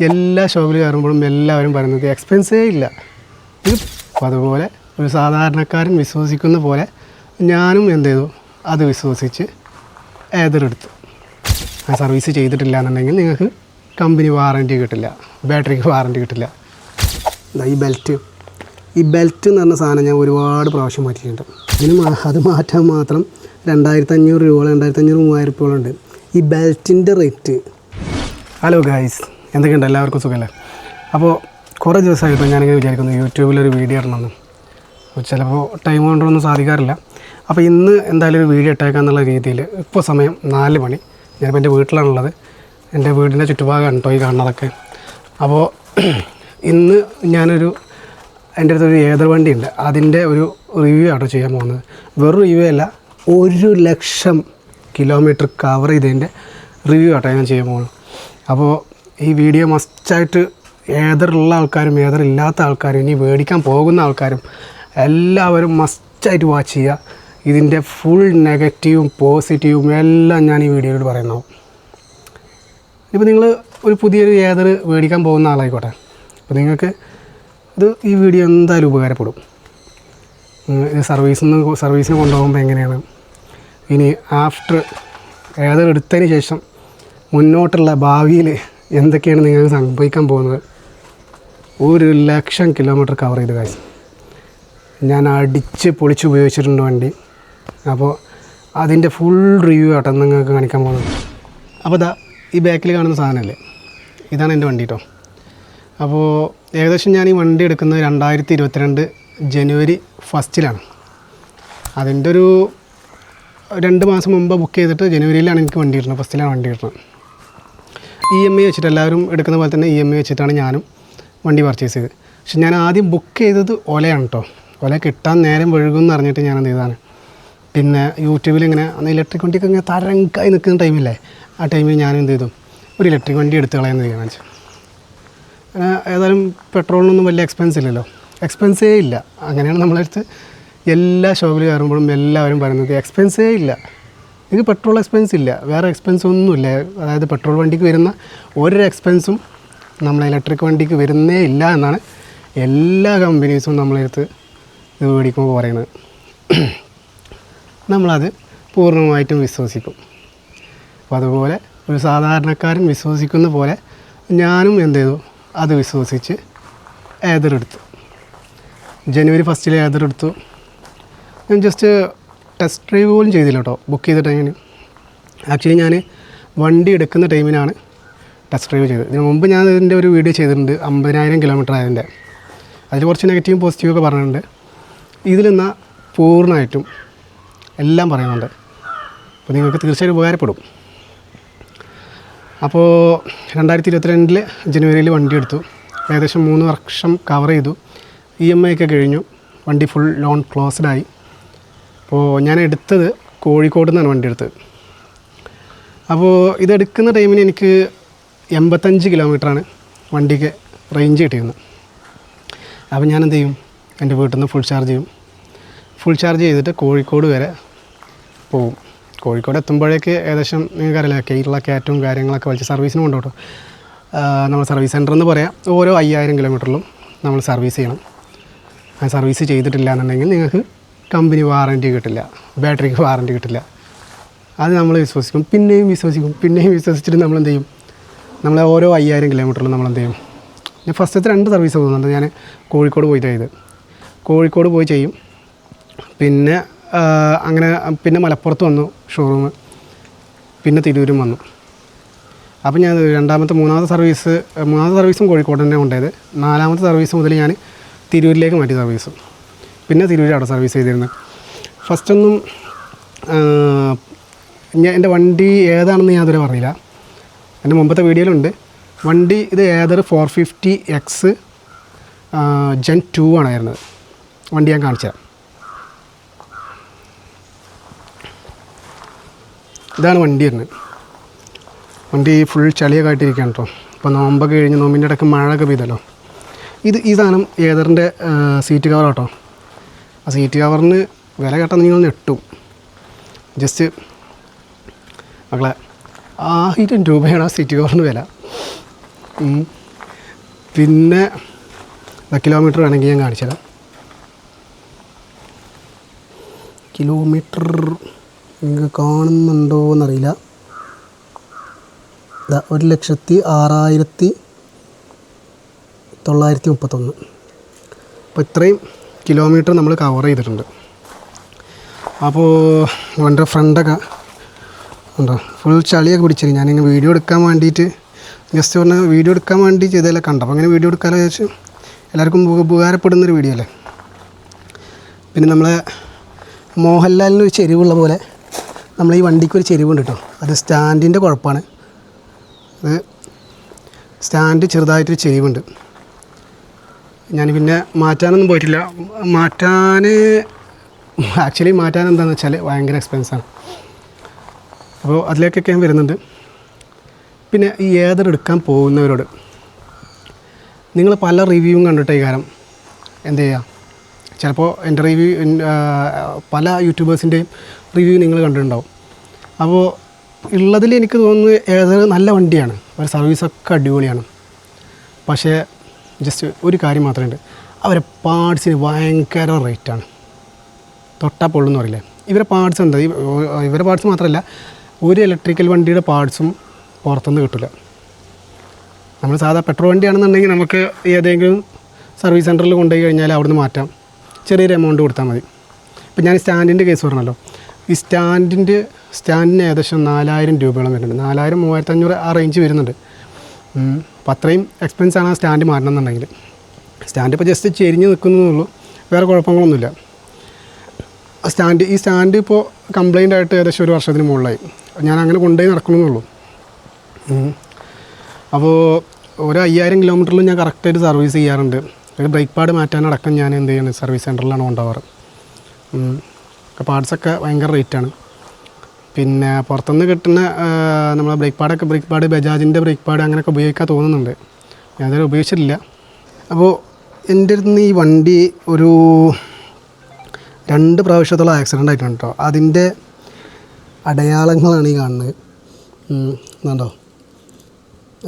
എല്ലാ ഷോപ്പിൽ കയറുമ്പോഴും എല്ലാവരും പറയുന്നത് എക്സ്പെൻസേ ഇല്ല. ഇത് അതുപോലെ ഒരു സാധാരണക്കാരൻ വിശ്വസിക്കുന്ന പോലെ ഞാനും എന്ത് ചെയ്തു? അത് വിശ്വസിച്ച് ഏതെടുത്തു ആ സർവീസ് ചെയ്തിട്ടില്ല എന്നുണ്ടെങ്കിൽ നിങ്ങൾക്ക് കമ്പനി വാറന്റി കിട്ടില്ല ബാറ്ററിക്ക് വാറന്റി കിട്ടില്ല. ഈ ബെൽറ്റ് ഈ ബെൽറ്റ് എന്ന് പറഞ്ഞ സാധനം ഞാൻ ഒരുപാട് പ്രാവശ്യം മാറ്റിയിട്ടുണ്ട്. ഇതിന് അത് മാറ്റാൻ മാത്രം രണ്ടായിരത്തി അഞ്ഞൂറ് രൂപ രണ്ടായിരത്തി അഞ്ഞൂറ് മൂവായിരം രൂപകളുണ്ട് ഈ ബെൽറ്റിന്റെ റേറ്റ് ഹലോ ഗായ്സ് എന്തൊക്കെയുണ്ട്? എല്ലാവർക്കും സുഖമല്ലേ? അപ്പോൾ കുറേ ദിവസമായിട്ട് ഞാനിങ്ങനെ വിചാരിക്കുന്നു യൂട്യൂബിലൊരു വീഡിയോ ഇടണമെന്ന്. ചിലപ്പോൾ ടൈം കൊണ്ടൊന്നും സാധിക്കാറില്ല. അപ്പോൾ ഇന്ന് എന്തായാലും ഒരു വീഡിയോ ഇട്ടേക്കാന്നുള്ള രീതിയിൽ ഇപ്പോൾ സമയം നാല് മണി. ഞാനിപ്പോൾ എന്റെ വീട്ടിലാണുള്ളത്. എന്റെ വീടിന്റെ ചുറ്റുഭാഗമാണ് കേട്ടോ ഈ കാണുന്നതൊക്കെ. അപ്പോൾ ഇന്ന് ഞാനൊരു എന്റെ അടുത്തൊരു ഏതർ വണ്ടിയുണ്ട്. അതിന്റെ ഒരു റിവ്യൂ ആട്ടോ ചെയ്യാൻ പോകുന്നത്. വെറും റിവ്യൂ അല്ല ഒരു ലക്ഷം കിലോമീറ്റർ കവർ ചെയ്തതിന്റെ റിവ്യൂ ആട്ടോ ഞാൻ ചെയ്യാൻ പോകുന്നത്. അപ്പോൾ ഈ വീഡിയോ മസ്റ്റായിട്ട് ഏതറുള്ള ആൾക്കാരും ഏതറില്ലാത്ത ആൾക്കാരും ഇനി മേടിക്കാൻ പോകുന്ന ആൾക്കാരും എല്ലാവരും മസ്റ്റായിട്ട് വാച്ച് ചെയ്യുക. ഇതിന്റെ ഫുൾ നെഗറ്റീവും പോസിറ്റീവും എല്ലാം ഞാൻ ഈ വീഡിയോയിൽ പറയുന്നു. ഇപ്പോൾ നിങ്ങൾ ഒരു പുതിയൊരു ഏതർ മേടിക്കാൻ പോകുന്ന ആളായിക്കോട്ടെ. അപ്പോൾ നിങ്ങൾക്ക് ഇത് ഈ വീഡിയോ എന്തായാലും ഉപകാരപ്പെടും. സർവീസിൽ നിന്ന് സർവീസിന് കൊണ്ടുപോകുമ്പോൾ എങ്ങനെയാണ്? ഇനി ആഫ്റ്റർ ഏതർ എടുത്തതിന് ശേഷം മുന്നോട്ടുള്ള ഭാവിയിൽ എന്തൊക്കെയാണ് നിങ്ങൾക്ക് സംഭവിക്കാൻ പോകുന്നത്? ഒരു ലക്ഷം കിലോമീറ്റർ കവർ ചെയ്ത് കാശ് ഞാൻ അടിച്ച് പൊളിച്ച് ഉപയോഗിച്ചിട്ടുണ്ട് വണ്ടി. അപ്പോൾ അതിന്റെ ഫുൾ റിവ്യൂ ആട്ടോ നിങ്ങൾക്ക് കാണിക്കാൻ പോകുന്നത്. അപ്പോൾ ഇതാ ഈ ബാക്കിൽ കാണുന്ന സാധനമല്ലേ ഇതാണ് എന്റെ വണ്ടി കേട്ടോ അപ്പോൾ ഏകദേശം ഞാൻ ഈ വണ്ടി എടുക്കുന്നത് രണ്ടായിരത്തി ഇരുപത്തിരണ്ട് ജനുവരി ഫസ്റ്റിലാണ് അതിന്റെ ഒരു രണ്ട് മാസം മുമ്പ് ബുക്ക് ചെയ്തിട്ട് ജനുവരിയിലാണ് എനിക്ക് വണ്ടി കിട്ടുന്നത്. ഫസ്റ്റിലാണ് വണ്ടി കിട്ടുന്നത്. ഇ എം ഐ വെച്ചിട്ട് എല്ലാവരും എടുക്കുന്ന പോലെ തന്നെ ഇ എം ഐ വെച്ചിട്ടാണ് ഞാനും വണ്ടി പർച്ചേസ് ചെയ്തത്. പക്ഷെ ഞാൻ ആദ്യം ബുക്ക് ചെയ്തത് ഒലയാണ് കേട്ടോ ഒല കിട്ടാൻ നേരം വഴുകുമെന്ന് അറിഞ്ഞിട്ട് ഞാൻ എന്ത് ചെയ്താണ് പിന്നെ യൂട്യൂബിൽ ഇങ്ങനെ അന്ന് ഇലക്ട്രിക് വണ്ടിയൊക്കെ ഇങ്ങനെ തരങ്കായി നിൽക്കുന്ന ടൈമില്ലേ ആ ടൈമിൽ ഞാൻ എന്ത് ചെയ്തു? ഒരു ഇലക്ട്രിക് വണ്ടി എടുത്ത് കളയാൻ തീരുമാനിച്ചു ഏതായാലും പെട്രോളിനൊന്നും വലിയ എക്സ്പെൻസ് ഇല്ലല്ലോ. എക്സ്പെൻസേ ഇല്ല. അങ്ങനെയാണ് നമ്മളടുത്ത് എല്ലാ ഷോപ്പിൽ കയറുമ്പോഴും എല്ലാവരും പറയുന്നത്. എക്സ്പെൻസേ ഇല്ല. ഇത് പെട്രോൾ എക്സ്പെൻസ് ഇല്ല. വേറെ എക്സ്പെൻസ് ഒന്നുമില്ല. അതായത് പെട്രോൾ വണ്ടിക്ക് വരുന്ന ഒരു എക്സ്പെൻസും നമ്മൾ ഇലക്ട്രിക് വണ്ടിക്ക് വരുന്നേ ഇല്ല എന്നാണ് എല്ലാ കമ്പനീസും നമ്മളെടുത്ത് ഇത് മേടിക്കുമ്പോൾ പറയുന്നത്. നമ്മളത് പൂർണമായിട്ടും വിശ്വസിക്കും. അപ്പോൾ അതുപോലെ ഒരു സാധാരണക്കാരൻ വിശ്വസിക്കുന്ന പോലെ ഞാനും എന്ത് ചെയ്തു? അത് വിശ്വസിച്ച് ഏതറെടുത്തു. ജനുവരി ഫസ്റ്റിൽ ഏതറെടുത്തു. ഞാൻ ജസ്റ്റ് ടെസ്റ്റ് ഡ്രൈവ് പോലും ചെയ്തില്ല കേട്ടോ. ബുക്ക് ചെയ്ത ടൈമിന് ആക്ച്വലി ഞാൻ വണ്ടി എടുക്കുന്ന ടൈമിനാണ് ടെസ്റ്റ് ഡ്രൈവ് ചെയ്തത്. ഇതിന് മുമ്പ് ഞാൻ ഇതിന്റെ ഒരു വീഡിയോ ചെയ്തിട്ടുണ്ട് അമ്പതിനായിരം കിലോമീറ്റർ ആയതിന്റെ അതിൽ കുറച്ച് നെഗറ്റീവും പോസിറ്റീവൊക്കെ പറഞ്ഞിട്ടുണ്ട്. ഇതിലെന്നാൽ പൂർണമായിട്ടും എല്ലാം പറയുന്നുണ്ട്. അപ്പോൾ നിങ്ങൾക്ക് തീർച്ചയായും ഉപകാരപ്പെടും. അപ്പോൾ രണ്ടായിരത്തി ഇരുപത്തിരണ്ടിൽ ജനുവരിയിൽ വണ്ടി എടുത്തു. ഏകദേശം മൂന്ന് വർഷം കവർ ചെയ്തു. ഇ എം ഐ ഒക്കെ കഴിഞ്ഞു. വണ്ടി ഫുൾ ലോൺ ക്ലോസ്ഡ് ആയി. അപ്പോൾ ഞാൻ എടുത്തത് കോഴിക്കോട് നിന്നാണ് വണ്ടി എടുത്തത്. അപ്പോൾ ഇതെടുക്കുന്ന ടൈമിന് എനിക്ക് എൺപത്തഞ്ച് കിലോമീറ്ററാണ് വണ്ടിക്ക് റേഞ്ച് കിട്ടിയിരുന്നത്. അപ്പോൾ ഞാൻ എന്ത് ചെയ്യും? എന്റെ വീട്ടിൽ നിന്ന് ഫുൾ ചാർജ് ചെയ്യും. ഫുൾ ചാർജ് ചെയ്തിട്ട് കോഴിക്കോട് വരെ പോവും കോഴിക്കോട് എത്തുമ്പോഴേക്ക് ഏകദേശം നിങ്ങൾക്കറിയില്ല കേരള കയറ്റവും കാര്യങ്ങളൊക്കെ വലിച്ച് സർവീസിന് കൊണ്ടുപോട്ടോ നമ്മൾ സർവീസ് സെന്റർ എന്ന് പറയാം. ഓരോ അയ്യായിരം കിലോമീറ്ററിലും നമ്മൾ സർവീസ് ചെയ്യണം. സർവീസ് ചെയ്തിട്ടില്ല എന്നുണ്ടെങ്കിൽ നിങ്ങൾക്ക് കമ്പനി വാറന്റി കിട്ടില്ല. ബാറ്ററിക്ക് വാറന്റി കിട്ടില്ല. അത് നമ്മൾ വിശ്വസിക്കും. പിന്നെയും വിശ്വസിക്കും. പിന്നെയും വിശ്വസിച്ചിട്ട് നമ്മൾ എന്ത് ചെയ്യും? നമ്മളെ ഓരോ അയ്യായിരം കിലോമീറ്ററിലും നമ്മൾ എന്ത് ചെയ്യും? ഞാൻ ഫസ്റ്റത്തെ രണ്ട് സർവീസ് പോകുന്നുണ്ട് ഞാൻ കോഴിക്കോട് പോയി ചെയ്ത് കോഴിക്കോട് പോയി ചെയ്യും. പിന്നെ അങ്ങനെ പിന്നെ മലപ്പുറത്ത് വന്നു ഷോറൂം പിന്നെ തിരൂരും വന്നു. അപ്പോൾ ഞാൻ രണ്ടാമത്തെ മൂന്നാമത്തെ സർവീസ് മൂന്നാമത്തെ സർവീസും കോഴിക്കോട് തന്നെ ഉണ്ടായത് നാലാമത്തെ സർവീസ് മുതൽ ഞാൻ തിരൂരിലേക്ക് മാറ്റി സർവീസ്. പിന്നെ തിരൂരാണ് സർവീസ് ചെയ്തിരുന്നത്. ഫസ്റ്റൊന്നും ഞാൻ എന്റെ വണ്ടി ഏതാണെന്ന് ഞാൻ അതുവരെ പറഞ്ഞില്ല. എന്റെ മുമ്പത്തെ വീഡിയോയിലുണ്ട്. വണ്ടി ഇത് ഏതൊരു four fifty X gen two ആണായിരുന്നത്. വണ്ടി ഞാൻ കാണിച്ചു തരാം. ഇതാണ് വണ്ടി വരുന്നത്. വണ്ടി ഫുൾ ചളിയൊക്കെ ആയിട്ടിരിക്കുകയാണ് കേട്ടോ. ഇപ്പോൾ നോമ്പൊക്കെ കഴിഞ്ഞ് നോമ്പിന്റെ ഇടയ്ക്ക് മഴയൊക്കെ പെയ്തല്ലോ. ഇത് ഈ സാധനം ഏതറിന്റെ സീറ്റ് കവർ കേട്ടോ ആ സീറ്റ് കവറിന് വില കേട്ടാൽ നിങ്ങൾ ഇട്ടു ജസ്റ്റ് മക്കളെ ആയിരം രൂപയാണ് ആ സീറ്റ് കവറിന് വില. പിന്നെ കിലോമീറ്റർ വേണമെങ്കിൽ ഞാൻ കാണിച്ചു തരാം. കിലോമീറ്റർ നിങ്ങൾക്ക് കാണുന്നുണ്ടോ എന്നറിയില്ല. ഒരു ലക്ഷത്തി ആറായിരത്തി തൊള്ളായിരത്തി മുപ്പത്തൊന്ന്. അപ്പോൾ ഇത്രയും കിലോമീറ്റർ നമ്മൾ കവർ ചെയ്തിട്ടുണ്ട്. അപ്പോൾ വണ്ടിയുടെ ഫ്രണ്ടൊക്കെ ഉണ്ടോ? ഫുൾ ചളിയൊക്കെ പിടിച്ചിരുന്നു ഞാനിങ്ങനെ വീഡിയോ എടുക്കാൻ വേണ്ടിയിട്ട് ജസ്റ്റ് പറഞ്ഞ വീഡിയോ എടുക്കാൻ വേണ്ടി ചെയ്തതല്ലേ കണ്ടു അപ്പോൾ അങ്ങനെ വീഡിയോ എടുക്കാമെന്ന് വിചാരിച്ചു എല്ലാവർക്കും ഉപ- ഉപകാരപ്പെടുന്നൊരു വീഡിയോ അല്ലേ? പിന്നെ നമ്മളെ മോഹൻലാലിന് ഒരു ചെരിവുള്ള പോലെ നമ്മൾ ഈ വണ്ടിക്ക് ഒരു ചെരിവുണ്ട് കേട്ടോ. അത് സ്റ്റാൻഡിന്റെ കുഴപ്പമാണ്. അത് സ്റ്റാൻഡ് ചെറുതായിട്ടൊരു ചെരിവുണ്ട്. ഞാൻ പിന്നെ മാറ്റാനൊന്നും പോയിട്ടില്ല. മാറ്റാൻ ആക്ച്വലി മാറ്റാൻ എന്താണെന്ന് വെച്ചാൽ ഭയങ്കര എക്സ്പെൻസാണ് അപ്പോൾ അതിലേക്കൊക്കെ ഞാൻ വരുന്നുണ്ട്. പിന്നെ ഈ ഏതർ എടുക്കാൻ പോകുന്നവരോട് നിങ്ങൾ പല റിവ്യൂവും കണ്ടിട്ടേ കാരണം എന്ത് ചെയ്യുക ചിലപ്പോൾ എന്റെ റിവ്യൂ പല യൂട്യൂബേഴ്സിന്റെയും റിവ്യൂ നിങ്ങൾ കണ്ടിട്ടുണ്ടാവും. അപ്പോൾ ഉള്ളതിൽ എനിക്ക് തോന്നുന്നത് ഏതൊരു നല്ല വണ്ടിയാണ്. ഒരു സർവീസൊക്കെ അടിപൊളിയാണ്. പക്ഷേ ജസ്റ്റ് ഒരു കാര്യം മാത്രമേ ഉണ്ട് അവരെ പാർട്സിന് ഭയങ്കര റേറ്റാണ് തൊട്ടാ പൊള്ളുന്ന് പറയില്ലേ? ഇവരെ പാർട്സ് എന്താ? ഇവരെ പാർട്സ് മാത്രമല്ല ഒരു ഇലക്ട്രിക്കൽ വണ്ടിയുടെ പാർട്സും പുറത്തുനിന്ന് കിട്ടില്ല നമ്മൾ സാധാ പെട്രോൾ വണ്ടിയാണെന്നുണ്ടെങ്കിൽ നമുക്ക് ഏതെങ്കിലും സർവീസ് സെന്ററിൽ കൊണ്ടുപോയി കഴിഞ്ഞാൽ അവിടുന്ന് മാറ്റാം. ചെറിയൊരു എമൗണ്ട് കൊടുത്താൽ മതി. ഇപ്പം ഞാൻ സ്റ്റാൻഡിന്റെ കേസ് പറഞ്ഞല്ലോ. ഈ സ്റ്റാൻഡിന്റെ സ്റ്റാൻഡിന് ഏകദേശം നാലായിരം രൂപയോളം വരുന്നുണ്ട്. നാലായിരം മൂവായിരത്തഞ്ഞൂറ് ആ റേഞ്ച് വരുന്നുണ്ട്. ഉം. അപ്പം അത്രയും എക്സ്പെൻസ് ആണ് ആ സ്റ്റാൻഡ് മാറണം എന്നുണ്ടെങ്കിൽ സ്റ്റാൻഡ് ഇപ്പോൾ ജസ്റ്റ് ചെരിഞ്ഞ് നിൽക്കുന്നേ വേറെ കുഴപ്പങ്ങളൊന്നുമില്ല. ആ സ്റ്റാൻഡ് ഈ സ്റ്റാൻഡ് ഇപ്പോൾ കംപ്ലൈന്റ് ആയിട്ട് ഏകദേശം ഒരു വർഷത്തിന് മുകളിലായി. ഞാൻ അങ്ങനെ കൊണ്ടുപോയി നടക്കണമെന്നുള്ളൂ അപ്പോൾ ഒരു അയ്യായിരം കിലോമീറ്ററിൽ ഞാൻ കറക്റ്റായിട്ട് സർവീസ് ചെയ്യാറുണ്ട്. ഒരു ബ്രേക്ക് പാഡ് മാറ്റാനടക്കം ഞാൻ എന്ത് ചെയ്യുന്നത് സർവീസ് സെന്ററിലാണ് കൊണ്ടുപോകാറ് പാർട്സൊക്കെ ഭയങ്കര റേറ്റാണ് പിന്നെ പുറത്തുനിന്ന് കിട്ടുന്ന നമ്മളെ ബ്രേക്ക് പാഡൊക്കെ ബ്രേക്ക് പാഡ് ബജാജിന്റെ ബ്രേക്ക് പാഡ് അങ്ങനെയൊക്കെ ഉപയോഗിക്കാൻ തോന്നുന്നുണ്ട്. ഞാൻ ഞാനതുവരെ ഉപയോഗിച്ചിട്ടില്ല. അപ്പോൾ എന്റെ അടുത്ത് നിന്ന് ഈ വണ്ടി ഒരു രണ്ട് പ്രാവശ്യത്തോളം ആക്സിഡന്റ് ആയിട്ടുണ്ട് കേട്ടോ അതിന്റെ അടയാളങ്ങളാണ് ഈ കാണുന്നത്. കണ്ടോ?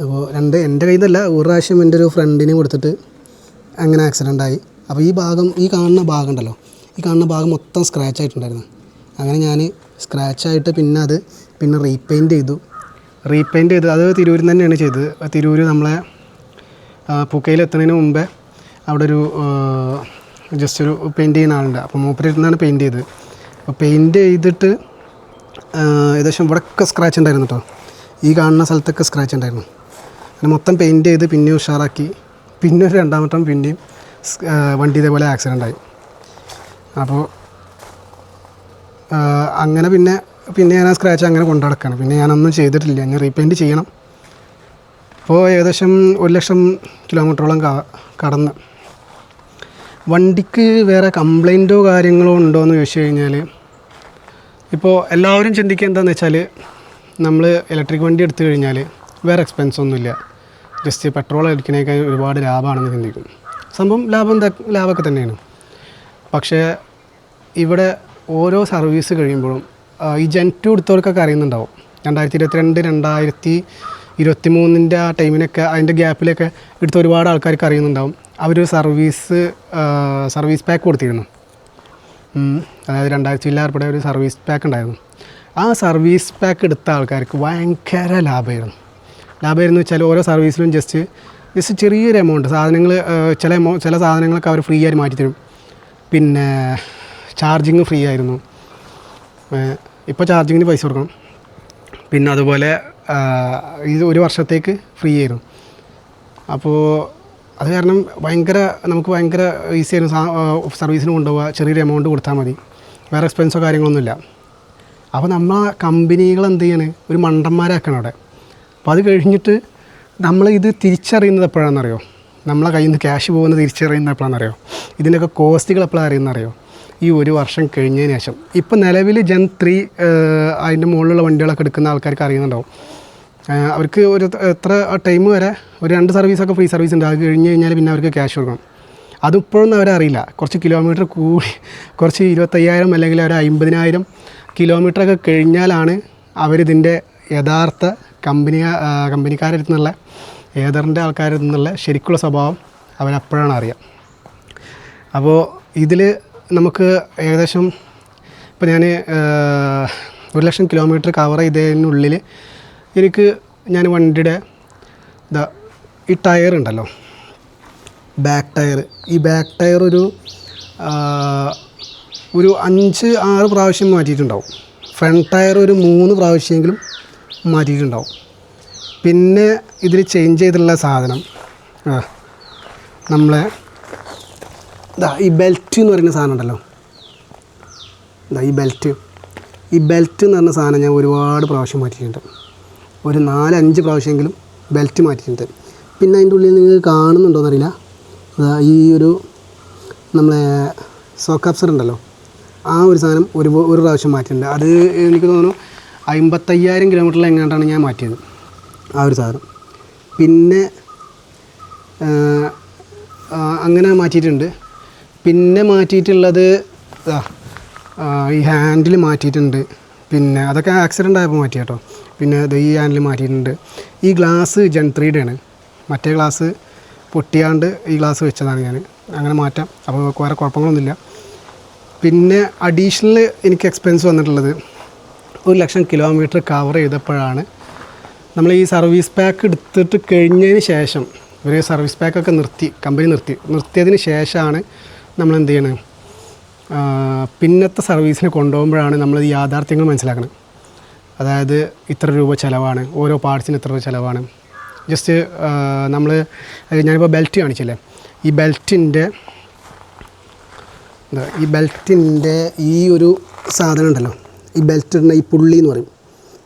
അപ്പോൾ രണ്ട് എന്റെ കയ്യിൽ നിന്നല്ല ഒരു പ്രാവശ്യം എന്റെ ഒരു ഫ്രണ്ടിന് കൊടുത്തിട്ട് അങ്ങനെ ആക്സിഡന്റ് ആയി. അപ്പോൾ ഈ ഭാഗം ഈ കാണുന്ന ഭാഗം ഉണ്ടല്ലോ ഈ കാണുന്ന ഭാഗം മൊത്തം സ്ക്രാച്ച് ആയിട്ടുണ്ടായിരുന്നു. അങ്ങനെ ഞാൻ സ്ക്രാച്ച് ആയിട്ട് പിന്നെ അത് പിന്നെ റീപെയിന്റ് ചെയ്തു. റീപെയിന്റ് ചെയ്തു. അത് തിരൂരിൽ തന്നെയാണ് ചെയ്തത്. തിരൂർ നമ്മളെ പുക്കയിൽ എത്തുന്നതിന് മുമ്പേ അവിടെ ഒരു ജസ്റ്റ് ഒരു പെയിന്റ് ചെയ്യുന്ന ആളുണ്ട്. അപ്പോൾ മൂപ്പര് ഇരുന്നാണ് പെയിന്റ് ചെയ്തത്. അപ്പോൾ പെയിന്റ് ചെയ്തിട്ട് ഏകദേശം ഇവിടെയൊക്കെ സ്ക്രാച്ച് ഉണ്ടായിരുന്നു കേട്ടോ ഈ കാണുന്ന സ്ഥലത്തൊക്കെ സ്ക്രാച്ച് ഉണ്ടായിരുന്നു. അങ്ങനെ മൊത്തം പെയിന്റ് ചെയ്ത് പിന്നെ ഉഷാറാക്കി. പിന്നെ ഒരു രണ്ടാമത്തെ പിന്നെയും വണ്ടി ഇതേപോലെ ആക്സിഡന്റ് ആയി. അപ്പോൾ അങ്ങനെ പിന്നെ പിന്നെ ഞാൻ ആ സ്ക്രാച്ച് അങ്ങനെ കൊണ്ടു പിന്നെ ഞാനൊന്നും ചെയ്തിട്ടില്ല. ഞാൻ റീപെയിന്റ് ചെയ്യണം. അപ്പോൾ ഏകദേശം ഒരു ലക്ഷം കിലോമീറ്ററോളം കടന്ന്. വണ്ടിക്ക് വേറെ കംപ്ലൈന്റോ കാര്യങ്ങളോ ഉണ്ടോ എന്ന് ചോദിച്ചു കഴിഞ്ഞാൽ ഇപ്പോൾ എല്ലാവരും ചിന്തിക്കുക എന്താണെന്ന് വെച്ചാൽ നമ്മൾ ഇലക്ട്രിക് വണ്ടി എടുത്തു കഴിഞ്ഞാൽ വേറെ എക്സ്പെൻസ് ഒന്നുമില്ല. ജസ്റ്റ് പെട്രോൾ അടിക്കണേക്കാൾ ഒരുപാട് ലാഭമാണെന്ന് ചിന്തിക്കും. സംഭവം ലാഭം ലാഭമൊക്കെ തന്നെയാണ്. പക്ഷേ ഇവിടെ ഓരോ സർവീസ് കഴിയുമ്പോഴും ഈ ജെൻ ടു എടുത്തവർക്കൊക്കെ അറിയുന്നുണ്ടാവും. രണ്ടായിരത്തി ഇരുപത്തിരണ്ട് രണ്ടായിരത്തി ഇരുപത്തി മൂന്നിന്റെ ആ ടൈമിനൊക്കെ അതിന്റെ ഗ്യാപ്പിലൊക്കെ എടുത്ത ഒരുപാട് ആൾക്കാർക്ക് അറിയുന്നുണ്ടാവും. അവർ സർവീസ് സർവീസ് പാക്ക് കൊടുത്തിരുന്നു. അതായത് രണ്ടായിരത്തി ചില്ലാർപ്പടെ ഒരു സർവീസ് പാക്ക് ഉണ്ടായിരുന്നു. ആ സർവീസ് പാക്ക് എടുത്ത ആൾക്കാർക്ക് ഭയങ്കര ലാഭമായിരുന്നു. ലാഭമായിരുന്നു വെച്ചാൽ ഓരോ സർവീസിലും ജസ്റ്റ് ജസ്റ്റ് ചെറിയൊരു എമൗണ്ട് സാധനങ്ങൾ ചില എമൗ ചില സാധനങ്ങളൊക്കെ അവർ ഫ്രീ ആയി മാറ്റി തരും പിന്നെ ചാർജിങ് ഫ്രീ ആയിരുന്നു. ഇപ്പോൾ ചാർജിങ്ങിന് പൈസ കൊടുക്കണം. പിന്നെ അതുപോലെ ഇത് ഒരു വർഷത്തേക്ക് ഫ്രീ ആയിരുന്നു. അപ്പോൾ അത് കാരണം ഭയങ്കര നമുക്ക് ഭയങ്കര ഈസി ആയിരുന്നു സർവീസിന് കൊണ്ടുപോകുക ചെറിയൊരു എമൗണ്ട് കൊടുത്താൽ മതി. വേറെ എക്സ്പെൻസോ കാര്യങ്ങളൊന്നുമില്ല അപ്പോൾ നമ്മൾ കമ്പനികൾ എന്ത് ചെയ്യാണ്? ഒരു മണ്ടന്മാരാക്കണം അവിടെ. അപ്പോൾ അത് കഴിഞ്ഞിട്ട് നമ്മൾ ഇത് തിരിച്ചറിയുന്നത് എപ്പോഴാണെന്നറിയോ? നമ്മളെ കയ്യിൽ നിന്ന് ക്യാഷ് പോകുന്നത് തിരിച്ചറിയുന്നത് എപ്പോഴാണെന്നറിയോ? ഇതിന്റെയൊക്കെ കോസ്റ്റുകൾ എപ്പോഴാണ് അറിയുന്നറിയോ? ഈ ഒരു വർഷം കഴിഞ്ഞതിന് ശേഷം. ഇപ്പോൾ നിലവിൽ ജൻ ത്രീ അതിന്റെ മുകളിലുള്ള വണ്ടികളൊക്കെ എടുക്കുന്ന ആൾക്കാർക്ക് അറിയുന്നുണ്ടാവും. അവർക്ക് ഒരു എത്ര ടൈം വരെ ഒരു രണ്ട് സർവീസൊക്കെ ഫ്രീ സർവീസ് ഉണ്ട്. അത് കഴിഞ്ഞ് കഴിഞ്ഞാൽ പിന്നെ അവർക്ക് ക്യാഷ് കൊടുക്കണം. അതിപ്പോഴൊന്നും അവരറിയില്ല. കുറച്ച് കിലോമീറ്റർ കൂടി കുറച്ച് ഇരുപത്തയ്യായിരം അല്ലെങ്കിൽ ഒരു അമ്പതിനായിരം കിലോമീറ്ററൊക്കെ കഴിഞ്ഞാലാണ് അവരിതിന്റെ യഥാർത്ഥ കമ്പനി കമ്പനിക്കാരുടെ നിന്നുള്ള ഏതറിന്റെ ആൾക്കാരിൽ നിന്നുള്ള ശരിക്കുള്ള സ്വഭാവം അവരപ്പോഴാണ് അറിയാം. അപ്പോൾ ഇതിൽ നമുക്ക് ഏകദേശം ഇപ്പോൾ ഞാൻ ഒരു ലക്ഷം കിലോമീറ്റർ കവർ ചെയ്തതിനുള്ളിൽ എനിക്ക് ഞാൻ വണ്ടിയുടെ ഇതാ ഈ ടയർ ഉണ്ടല്ലോ ബാക്ക് ടയർ. ഈ ബാക്ക് ടയർ ഒരു ഒരു അഞ്ച് ആറ് പ്രാവശ്യം മാറ്റിയിട്ടുണ്ടാവും. ഫ്രണ്ട് ടയർ ഒരു മൂന്ന് പ്രാവശ്യമെങ്കിലും മാറ്റിയിട്ടുണ്ടാവും. പിന്നെ ഇതിൽ ചേഞ്ച് ചെയ്തിട്ടുള്ള സാധനം നമ്മളെ ഇതാ ഈ ബെൽറ്റ് എന്ന് പറയുന്ന സാധനം ഉണ്ടല്ലോ. ഇതാ ഈ ബെൽറ്റ് ഈ ബെൽറ്റ് എന്ന് പറഞ്ഞ സാധനം ഞാൻ ഒരുപാട് പ്രാവശ്യം മാറ്റിയിട്ടുണ്ട്. ഒരു നാലഞ്ച് പ്രാവശ്യമെങ്കിലും ബെൽറ്റ് മാറ്റിയിട്ടുണ്ട്. പിന്നെ അതിന്റെ ഉള്ളിൽ നിങ്ങൾ കാണുന്നുണ്ടോയെന്നറിയില്ല ഈ ഒരു നമ്മളെ സോക്കാപ്സർ ഉണ്ടല്ലോ. ആ ഒരു സാധനം ഒരു ഒരു പ്രാവശ്യം മാറ്റിയിട്ടുണ്ട്. അത് എനിക്ക് തോന്നുന്നു അമ്പത്തയ്യായിരം കിലോമീറ്ററിൽ എങ്ങാണ്ടാണ് ഞാൻ മാറ്റിയത്. ആ ഒരു സാധനം. പിന്നെ അങ്ങനെ മാറ്റിയിട്ടുണ്ട്. പിന്നെ മാറ്റിയിട്ടുള്ളത് ഈ ഹാൻഡിൽ മാറ്റിയിട്ടുണ്ട്. പിന്നെ അതൊക്കെ ആക്സിഡന്റ് ആയപ്പോൾ മാറ്റി കേട്ടോ. പിന്നെ ഇത് ഈ ഹാൻഡിൽ മാറ്റിയിട്ടുണ്ട്. ഈ ഗ്ലാസ് ജെൻ ത്രീയുടെ ആണ് മറ്റേ ഗ്ലാസ് പൊട്ടിയാണ്ട് ഈ ഗ്ലാസ് വെച്ചതാണ് ഞാൻ അങ്ങനെ മാറ്റാം. അപ്പോൾ വേറെ കുഴപ്പങ്ങളൊന്നുമില്ല. പിന്നെ അഡീഷണൽ എനിക്ക് എക്സ്പെൻസ് വന്നിട്ടുള്ളത് ഒരു ലക്ഷം കിലോമീറ്റർ കവർ ചെയ്തപ്പോഴാണ്. നമ്മൾ ഈ സർവീസ് പാക്ക് എടുത്തിട്ട് കഴിഞ്ഞതിന് ശേഷം ഒരു സർവീസ് പാക്കൊക്കെ നിർത്തി കമ്പനി നിർത്തി. നിർത്തിയതിന് ശേഷമാണ് നമ്മൾ എന്ത് ചെയ്യണം പിന്നത്തെ സർവീസിന് കൊണ്ടുപോകുമ്പോഴാണ് നമ്മൾ ഈ യാഥാർത്ഥ്യങ്ങൾ മനസ്സിലാക്കണം അതായത് ഇത്ര രൂപ ചിലവാണ് ഓരോ പാർട്സിന് ഇത്ര രൂപ ചിലവാണ്. ജസ്റ്റ് നമ്മൾ ഞാനിപ്പോൾ ബെൽറ്റ് കാണിച്ചില്ലേ? ഈ ബെൽറ്റിന്റെ ഈ ബെൽറ്റിന്റെ ഈ ഒരു സാധനം ഉണ്ടല്ലോ? ഈ ബെൽറ്റിന്റെ ഈ പുള്ളി എന്ന് പറയും.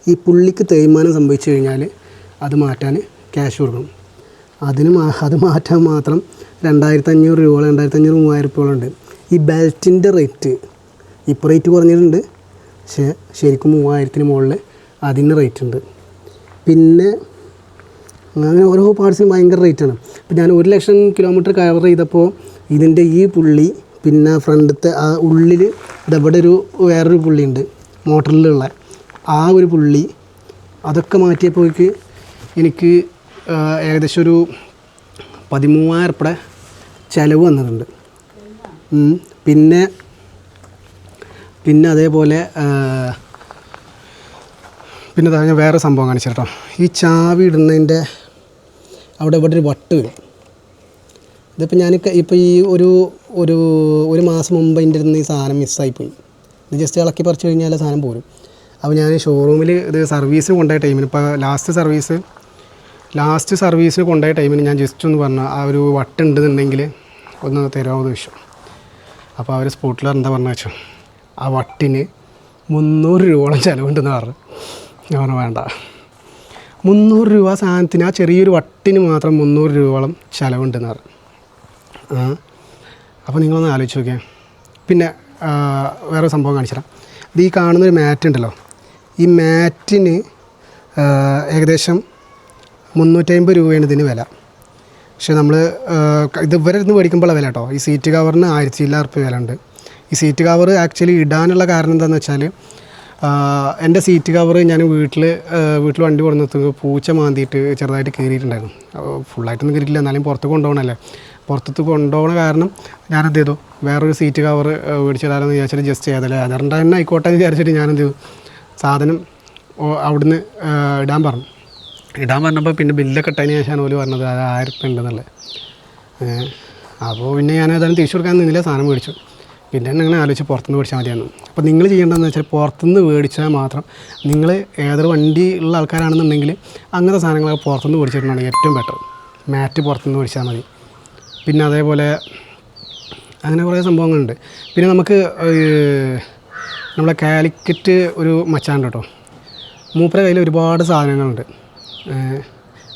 ഈ പുള്ളിക്ക് തേയ്മാനം സംഭവിച്ചു കഴിഞ്ഞാൽ അത് മാറ്റാൻ ക്യാഷ് കൊടുക്കണം. അതിന് അത് മാറ്റാൻ മാത്രം രണ്ടായിരത്തി അഞ്ഞൂറ് രൂപ രണ്ടായിരത്തി അഞ്ഞൂറ് മൂവായിരം രൂപകളുണ്ട് ഈ ബെൽറ്റിന്റെ റേറ്റ് ഇപ്പോൾ റേറ്റ് കുറഞ്ഞിട്ടുണ്ട്. പക്ഷേ ശരിക്കും മൂവായിരത്തിന് മുകളിൽ അതിന് റേറ്റ് ഉണ്ട് പിന്നെ അങ്ങനെ ഓരോ പാർട്സിനും ഭയങ്കര റേറ്റാണ്. അപ്പോൾ ഞാൻ ഒരു ലക്ഷം കിലോമീറ്റർ കവർ ചെയ്തപ്പോൾ ഇതിന്റെ ഈ പുള്ളി പിന്നെ ഫ്രണ്ടത്തെ ആ ഉള്ളിൽ ഇതവിടെ ഒരു വേറൊരു പുള്ളിയുണ്ട് മോട്ടറിലുള്ള ആ ഒരു പുള്ളി അതൊക്കെ മാറ്റിയപ്പോഴേക്ക് എനിക്ക് ഏകദേശം ഒരു പതിമൂവായിരം റുപ്യ ചിലവ് വന്നിട്ടുണ്ട്. പിന്നെ പിന്നെ അതേപോലെ പിന്നെ ഞാൻ വേറെ സംഭവം കാണിച്ചു കേട്ടോ ഈ ചാവി ഇടുന്നതിന്റെ അവിടെ ഇവിടെ ഒരു വട്ട് വരും. ഇതിപ്പോൾ ഞാൻ ഇപ്പോൾ ഈ ഒരു ഒരു ഒരു മാസം മുമ്പ് എന്റെ ഇരുന്ന് ഈ സാധനം മിസ്സായിപ്പോയി. ഇത് ജസ്റ്റ് ഇളക്കി പറിച്ചു കഴിഞ്ഞാൽ സാധനം പോരും. അപ്പോൾ ഞാൻ ഷോറൂമിൽ ഇത് സർവീസ് കൊണ്ടുപോയ ടൈമിന് ഇപ്പോൾ ലാസ്റ്റ് സർവീസ് ലാസ്റ്റ് സർവീസിന് കൊണ്ടുപോയ ടൈമിന് ഞാൻ ജസ്റ്റ് ഒന്ന് പറഞ്ഞു ആ ഒരു വട്ടുണ്ടെന്നുണ്ടെങ്കിൽ ഒന്ന് തരാമോ എന്ന് ചോദിച്ചു. അപ്പോൾ അവർ സ്പോട്ടിൽ എന്താ പറഞ്ഞു വെച്ചു ആ വട്ടിന് മുന്നൂറ് രൂപയോളം ചിലവുണ്ടെന്ന് പറഞ്ഞു. ഞാൻ പറഞ്ഞു വേണ്ട. മുന്നൂറ് രൂപ സാധനത്തിന് ആ ചെറിയൊരു വട്ടിന് മാത്രം മുന്നൂറ് രൂപയോളം ചിലവുണ്ടെന്ന് പറഞ്ഞു. അപ്പോൾ നിങ്ങളൊന്ന് ആലോചിച്ച് നോക്കിയാൽ പിന്നെ വേറെ സംഭവം കാണിച്ചുതരാം. ഇത് ഈ കാണുന്നൊരു മാറ്റ് ഉണ്ടല്ലോ ഈ മാറ്റിന് ഏകദേശം മുന്നൂറ്റമ്പത് രൂപയാണ് ഇതിന് വില. പക്ഷേ നമ്മൾ ഇത് ഇവരെ ഇരുന്ന് മേടിക്കുമ്പോഴുള്ള വില കേട്ടോ. ഈ സീറ്റ് കവറിന് ആയിരത്തി ഇല്ലാ റുപ്യ വില ഉണ്ട്. ഈ സീറ്റ് കവർ ആക്ച്വലി ഇടാനുള്ള കാരണം എന്താണെന്ന് വെച്ചാൽ എന്റെ സീറ്റ് കവർ ഞാൻ വീട്ടിൽ വീട്ടിൽ വണ്ടി കൊടുന്നെത്തുമ്പോൾ പൂച്ച മാന്തിയിട്ട് ചെറുതായിട്ട് കയറിയിട്ടുണ്ടായിരുന്നു. ഫുള്ളായിട്ടൊന്നും കയറിയില്ല എന്നാലും പുറത്ത് കൊണ്ടുപോകണമല്ലേ പുറത്തു കൊണ്ടുപോകണ കാരണം ഞാൻ എന്ത് ചെയ്തു? വേറൊരു സീറ്റ് കവർ മേടിച്ച് തരാമെന്ന് വിചാരിച്ചിട്ട് ജസ്റ്റ് ചെയ്തല്ലേ അതുകൊണ്ട് തന്നെ ആയിക്കോട്ടെ എന്ന് വിചാരിച്ചിട്ട് ഞാൻ എന്ത് ചെയ്തു? സാധനം അവിടുന്ന് ഇടാൻ പറഞ്ഞു. ഇടാൻ പറഞ്ഞപ്പോൾ പിന്നെ ബില്ലൊക്കെ ഇട്ടതിന് ശേഷമാണ് ഓൽ പറഞ്ഞത് അത് ആയിരം ഉറുപ്പ്യ ഉണ്ടെന്നുള്ളത് അപ്പോൾ പിന്നെ ഞാൻ ഏതായാലും തിരിച്ചു കൊടുക്കാൻ നിന്നില്ല സാധനം മേടിച്ചു. പിന്നെ അങ്ങനെ ആലോചിച്ച് പുറത്തുനിന്ന് മേടിച്ചാൽ മതിയായിരുന്നു. അപ്പോൾ നിങ്ങൾ ചെയ്യേണ്ടതെന്ന് വെച്ചാൽ പുറത്തുനിന്ന് മേടിച്ചാൽ മാത്രം നിങ്ങൾ ഏതൊരു വണ്ടി ഉള്ള ആൾക്കാരാണെന്നുണ്ടെങ്കിൽ അങ്ങനത്തെ സാധനങ്ങളൊക്കെ പുറത്തുനിന്ന് മേടിച്ചിട്ടുണ്ടെങ്കിൽ ഏറ്റവും ബെറ്റർ മാറ്റ് പുറത്തുനിന്ന് മേടിച്ചാൽ മതി. പിന്നെ അതേപോലെ അങ്ങനെ കുറേ സംഭവങ്ങളുണ്ട്. പിന്നെ നമുക്ക് നമ്മളെ കാലിക്കറ്റ് ഒരു മച്ചാണ്ട് കേട്ടോ. മൂപ്പര കയ്യിൽ ഒരുപാട് സാധനങ്ങളുണ്ട്.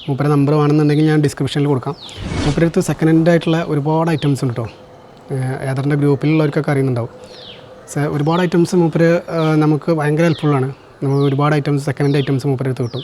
മൂപ്പര നമ്പർ വേണമെന്നുണ്ടെങ്കിൽ ഞാൻ ഡിസ്ക്രിപ്ഷനിൽ കൊടുക്കാം. മൂപ്പരടുത്ത് സെക്കൻഡ് ഹാൻഡ് ആയിട്ടുള്ള ഒരുപാട് ഐറ്റംസ് ഉണ്ട് കേട്ടോ ഏതറിന്റെ ഗ്രൂപ്പിലുള്ളവർക്കൊക്കെ അറിയുന്നുണ്ടാവും. ഒരുപാട് ഐറ്റംസ് മൂപ്പര് നമുക്ക് ഭയങ്കര ഹെൽപ്ഫുള്ളാണ് നമുക്ക് ഒരുപാട് ഐറ്റംസ് സെക്കൻഡ് ഹാൻഡ് ഐറ്റംസ് മൂപ്പരടുത്ത് കിട്ടും.